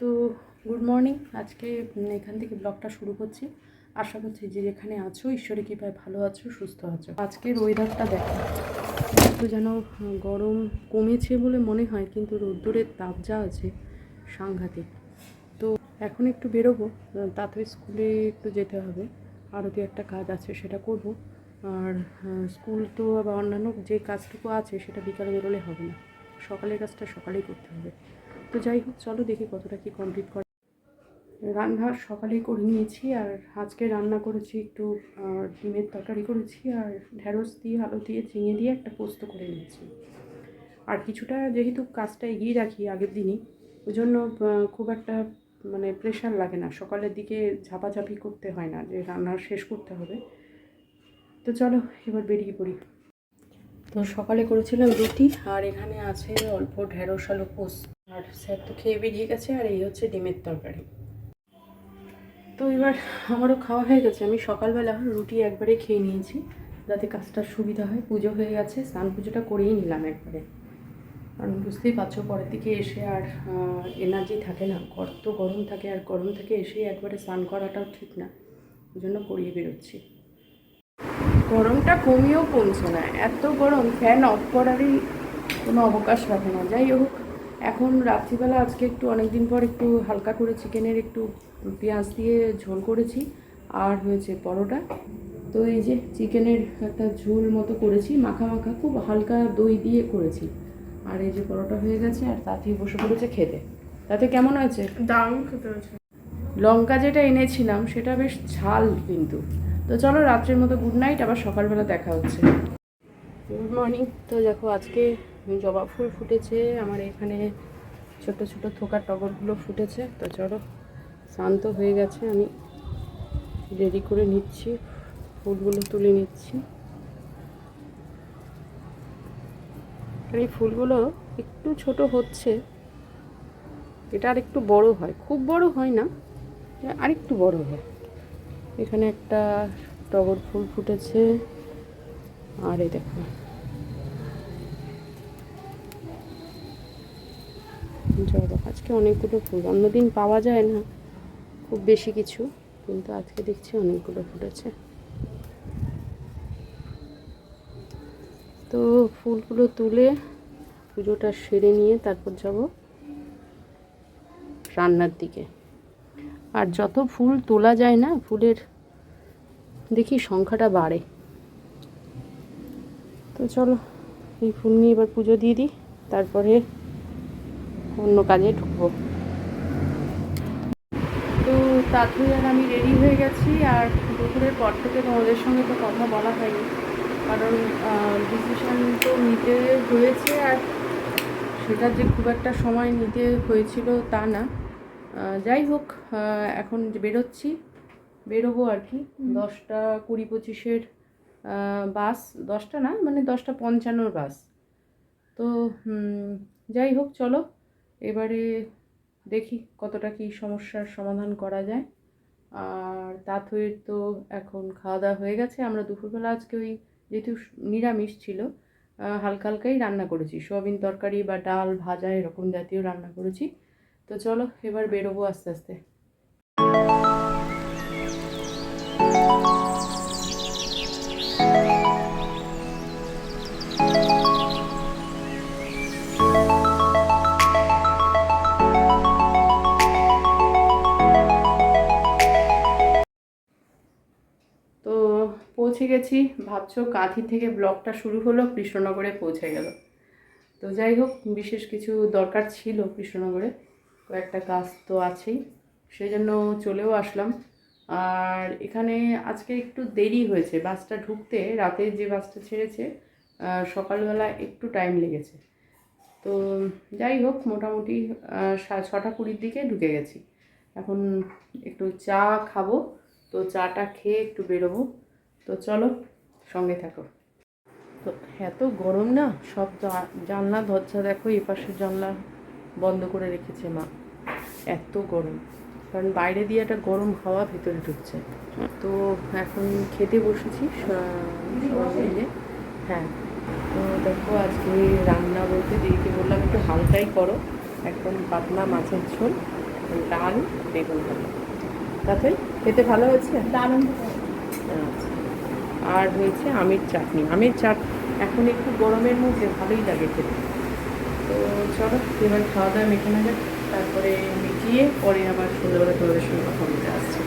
তো good morning. আজকে এখান থেকে ব্লগটা শুরু করছি। আশা করছি যে যেখানে আছো ঈশ্বরে কৃপায় ভালো আছো, সুস্থ আছো। আজকের ওয়েদারটা দেখো। একটু যেন গরম কমেছে বলে মনে হয়, কিন্তু রোদ্দুরের তাপ যা আছে, সাংঘাতিক। তো এখন একটু বেরোবো তাতে স্কুলে একটু যেতে হবে। আরও দু একটা কাজ আছে, সেটা করব। আর স্কুল তো বা অন্যান্য যে কাজটুকু আছে, সেটা বিকালে বেরোলে হবে না। সকালের কাজটা সকালেই করতে হবে। তো যাই হোক, চলো দেখি কতটা কি কমপ্লিট করে। রান্না সকালেই করে নিয়েছি আর আজকে রান্না করেছি একটু ডিমের তরকারি করেছি আর ঢ্যাঁড়স দিয়ে, আলু দিয়ে চিঙে দিয়ে একটা পোস্ত করে নিয়েছি। আর কিছুটা যেহেতু কাজটা এগিয়ে রাখি আগের দিনই, ওই জন্য খুব একটা মানে প্রেশার লাগে না। সকালের দিকে ঝাপাঝাপি করতে হয় না যে রান্না শেষ করতে হবে। তো চলো, এবার বেরিয়ে পড়ি। তো সকালে করেছিলাম রুটি আর এখানে আছে অল্প ঢেঁড়স আলু পোস্ত। আর স্যার তো খেয়ে বেরিয়ে গেছে, আর এই হচ্ছে ডিমের তরকারি। তো এবার আমারও খাওয়া হয়ে গেছে। আমি সকালবেলা রুটি একবারে খেয়ে নিয়েছি, যাতে কাজটার সুবিধা হয়। পুজো হয়ে গেছে, স্নান পুজোটা করেই নিলাম একবারে। কারণ বুঝতেই পারছ, পরের দিকে এসে আর এনার্জি থাকে না। কত গরম থাকে, আর গরম থেকে এসেই একবারে স্নান করাটাও ঠিক না। ওই জন্য করিয়ে বেরোচ্ছি। গরমটা কমিয়েও কমছে না। এত গরম ফ্যান অফ করারই কোনো অবকাশ রাখে না। যাই হোক এখন রাত্রিবেলা আজকে একটু অনেক দিন পর একটু হালকা করে চিকেনের একটু পেঁয়াজ দিয়ে ঝোল করেছি আর হয়েছে পরোটা। তো এই যে চিকেনের একটা ঝোল মতো করেছি মাখা মাখা খুব হালকা দই দিয়ে করেছি। আর এই যে পরোটা হয়ে গেছে আর তাতেই বসে পড়েছে খেতে। তাতে কেমন হয়েছে? দারুণ খেতে হয়েছে। লঙ্কা যেটা এনেছিলাম সেটা বেশ ঝাল কিন্তু। তো চলো রাত্রের মতো গুড নাইট আবার সকালবেলা দেখা হচ্ছে। গুড মর্নিং তো দেখো আজকে জবা ফুল ফুটেছে, আমার এখানে ছোট ছোট থোকার টগরগুলো ফুটেছে। তো চলো, শান্ত হয়ে গেছে, আমি রেডি করে নিচ্ছি, ফুলগুলো তুলে নিচ্ছি। এই ফুলগুলো একটু ছোট হচ্ছে, এটা আর একটু বড় হয়, খুব বড় হয় না আরেকটু বড় হয়। এখানে একটা টগর ফুল ফুটেছে, আর এই দেখো। জবা আজকে অনেকগুলো ফুল, অন্যদিন পাওয়া যায় না, খুব বেশি কিছু, কিন্তু আজকে দেখছি অনেকগুলো ফুটেছে তো ফুলগুলো তুলে পুজোটা সেরে নিয়ে তারপর যাব রান্নার দিকে। আর যত ফুল তোলা যায় না, ফুলের দেখি সংখ্যাটা বাড়ে। তো চলো, এই ফুল নিয়ে এবার পুজো দিয়ে দিই, তারপরে অন্য কাজে ঢুকবো। তো তাড়াতাড়ি আর আমি রেডি হয়ে গেছি আর দুপুরের পর থেকে তোমাদের সঙ্গে তো কথা বলা হয়নি। কারণ ডিসিশন তো নিতে হয়েছে আর সেটা যে খুব একটা সময় নিতে হয়েছিল তা না। যাই হোক এখন বেরোচ্ছি বেরোবো আর কি। দশটা কুড়ি পঁচিশের বাস দশটা না মানে দশটা পঞ্চান্নর বাস। তো যাই হোক চলো। এবারে দেখি কতটা কি সমস্যার সমাধান করা যায়। আর তাঁতইয়ের তো এখন খাওয়া দাওয়া হয়ে গেছে। আমরা দুপুরবেলা আজকে ওই যেহেতু নিরামিষ ছিল হালকা হালকাই রান্না করেছি। সোয়াবিন তরকারি বা ডাল, ভাজা এরকম জাতীয় রান্না করেছি। তো চলো এবার বেরোবো আস্তে আস্তে। পৌঁছে গেছি। ভাবছ কাঁথি থেকে ব্লগটা শুরু হলো, কৃষ্ণনগরে পৌঁছে গেল। তো যাই হোক, বিশেষ কিছু দরকার ছিল কৃষ্ণনগরে। কয়েকটা কাজ তো আছেই। সেই জন্য চলেও আসলাম। আর এখানে আজকে একটু দেরি হয়েছে, বাসটা ঢুকতে রাতে যে বাসটা ছেড়েছে সকালবেলা একটু টাইম লেগেছে। তো যাই হোক, মোটামুটি ছটা কুড়ির দিকে ঢুকে গেছি। এখন একটু চা খাব, তো চাটা খেয়ে একটু বেরোবো। তো চলো সঙ্গে থাকো। তো এত গরম না সব জানলা দরজা দেখো এই পাশের জানলা বন্ধ করে রেখেছে মা। এত গরম কারণ বাইরে দিয়ে একটা গরম হাওয়া ভিতরে ঢুকছে। তো এখন খেতে বসেছি মিলে। হ্যাঁ তো দেখো আজকে রান্না বলতে দিদিকে বললাম একটু হালকাই করো। একদম পাতলা মাছের ঝোল ডাল বেগুন তাতে খেতে ভালো হয়েছে? দারুণ। আচ্ছা। আর হয়েছে আমের চাটনি। আমের চাট এখন একটু গরমের মধ্যে ভালোই লাগে খেতে। তো চলো, এবার খাওয়া দাওয়া মেখে নেবে তারপরে মিটিয়ে পরে আবার সন্ধ্যাবেলা তোমাদের সঙ্গে কথা বলতে আসছি।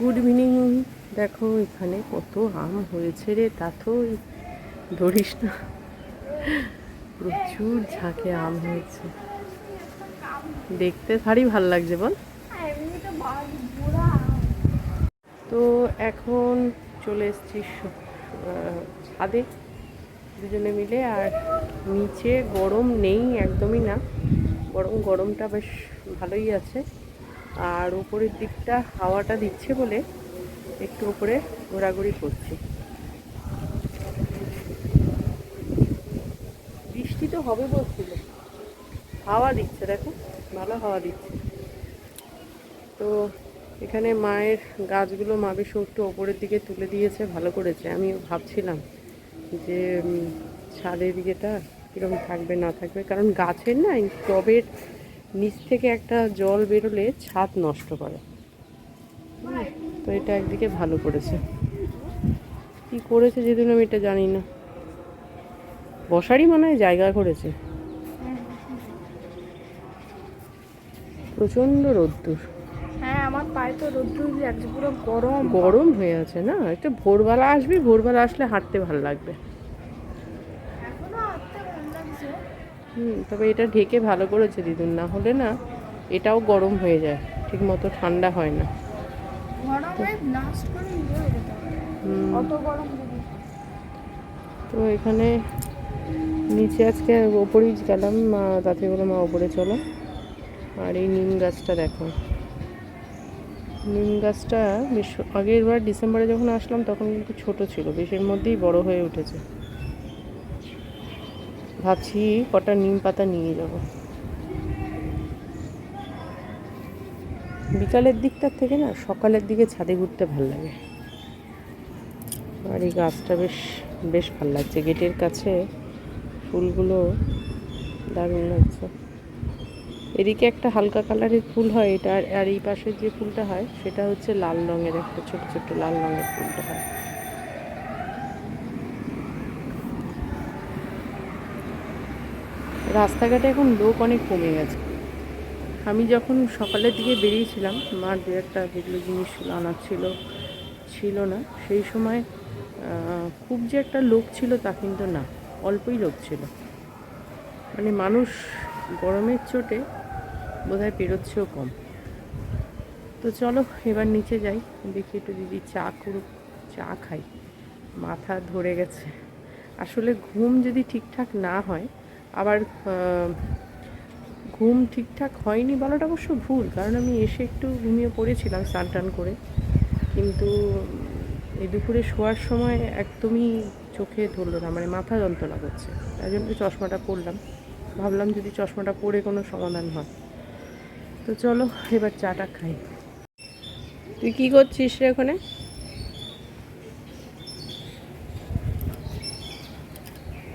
গুড ইভিনিং দেখো, এখানে কত আম হয়েছে রে, তা তো ধরিস না। প্রচুর ঝাঁকে আম হয়েছে। দেখতে ভারী ভালো লাগছে, বল এমনি তো বুড়া তো এখন চলে এসেছি ছাদে দুজনে মিলে, আর নিচে গরম নেই একদমই না। বরং গরমটা বেশ ভালোই আছে। আর উপরের দিকটা হাওয়াটা দিচ্ছে বলে একটু উপরে ঘোরাঘুরি করছি। বৃষ্টি তো হবে বলছিল। হাওয়া দিচ্ছে, দেখো, ভালো হাওয়া দিচ্ছে। তো এখানে মায়ের গাছগুলো মা বেশ একটু ওপরের দিকে তুলে দিয়েছে, ভালো করেছে। আমি ভাবছিলাম যে ছাদের দিকেটা কীরকম থাকবে, না থাকবে। কারণ গাছের না টবের নিচ থেকে একটা জল বেরোলে ছাদ নষ্ট করে। তো এটা একদিকে ভালো করেছে। কি করেছে যেদিন আমি এটা জানি না। বসারই মনে জায়গা করেছে। প্রচণ্ড রোদ্দুর। পায়ে তো রোদ্দুর লাগছে পুরো গরম। গরম হয়ে আছে না? একটু ভোরবেলা আসবি ভোরবেলা আসলে হাঁটতে ভালো লাগবে। হুম তবে এটা ঢেকে ভালো করেছে দিদুন না হলে না এটাও গরম হয়ে যায় ঠিক মতো ঠান্ডা হয় না। তো এখানে নিচে আজকে ওপরেই গেলাম মা তাতে বলে মা ওপরে চলো। আর এই নিম গাছটা দেখো। নিম গাছটা আগের বার ডিসেম্বরে যখন আসলাম, তখন কিন্তু ছোট ছিল। বেশ এর মধ্যেই বড় হয়ে উঠেছে। ভাবছি কটা নিম পাতা নিয়ে যাব। বিকালের দিকটার থেকে না, সকালের দিকে ছাদে ঘুরতে ভালো লাগে। আর এই গাছটা বেশ বেশ ভালো লাগছে। গেটের কাছে ফুলগুলো দারুণ লাগছে। এদিকে একটা হালকা কালারের ফুল হয় এটা, আর- এই পাশের যে ফুলটা হয়, সেটা হচ্ছে লাল রঙের একটা ছোট ছোট লাল রঙের ফুলটা হয়। রাস্তাঘাটে এখন লোক অনেক কমে গেছে। আমি যখন সকালের দিকে বেরিয়েছিলাম, মার দু একটা যেগুলো জিনিস আনার ছিল ছিল না, সেই সময় খুব যে একটা লোক ছিল তা কিন্তু না, অল্পই লোক ছিল। মানে মানুষ গরমের চোটে বোধহয় পেরোচ্ছেও কম। তো চলো, এবার নিচে যাই। দেখি একটু দিদি চা করুক, চা খাই। মাথা ধরে গেছে। আসলে ঘুম যদি ঠিকঠাক না হয়, আবার ঘুম ঠিকঠাক হয়নি বলাটা অবশ্য ভুল, কারণ আমি এসে একটু ঘুমিয়ে পড়েছিলাম স্নান টান করে। কিন্তু এই দুপুরে শোয়ার সময় একদমই চোখে ধরলো না মানে মাথা যন্ত্রণা করছে। তাই জন্য চশমাটা পরলাম। ভাবলাম যদি চশমাটা পরে কোনো সমাধান হয়। তো চলো, এবার চাটা খাই। তুই কি করছিস রে ওখানে?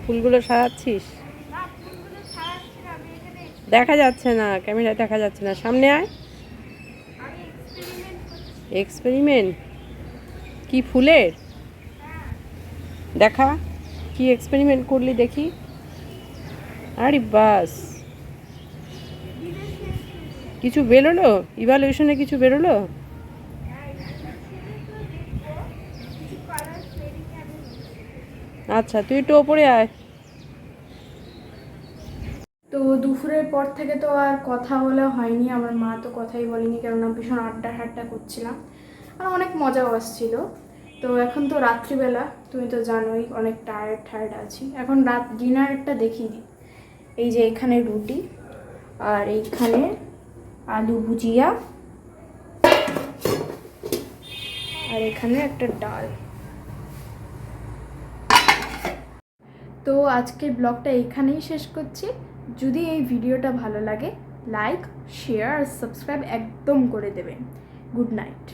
ফুলগুলো এখানে দেখা যাচ্ছে না, ক্যামেরায় দেখা যাচ্ছে না। সামনে আয়। এক্সপেরিমেন্ট কি ফুলের? দেখা, কি এক্সপেরিমেন্ট করলি দেখি। আরে বাস। কিছু বেরোলো? ইভালুয়েশনে কিছু বেরোলো? আচ্ছা তুই একটু ওপরে আয়। তো দুপুরের পর থেকে তো আর কথা বলা হয়নি। আমার মা তো কথাই বলেনি, কেননা ভীষণ আড্ডা হাড্ডা করছিলাম। আর অনেক মজাও আসছিল। তো এখন তো রাত্রিবেলা, তুমি তো জানোই অনেক টায়ার্ড টায়ার্ড আছি। এখন রাত ডিনারটা দেখিয়ে দিই এই যে এখানে রুটি, আর এইখানে আলু ভুজিয়া। আর এখানে একটা ডাল। তো আজকের ব্লগটা এখানেই শেষ করছি। যদি এই ভিডিওটা ভালো লাগে লাইক শেয়ার আর সাবস্ক্রাইব একদম করে দেবেন। Good night.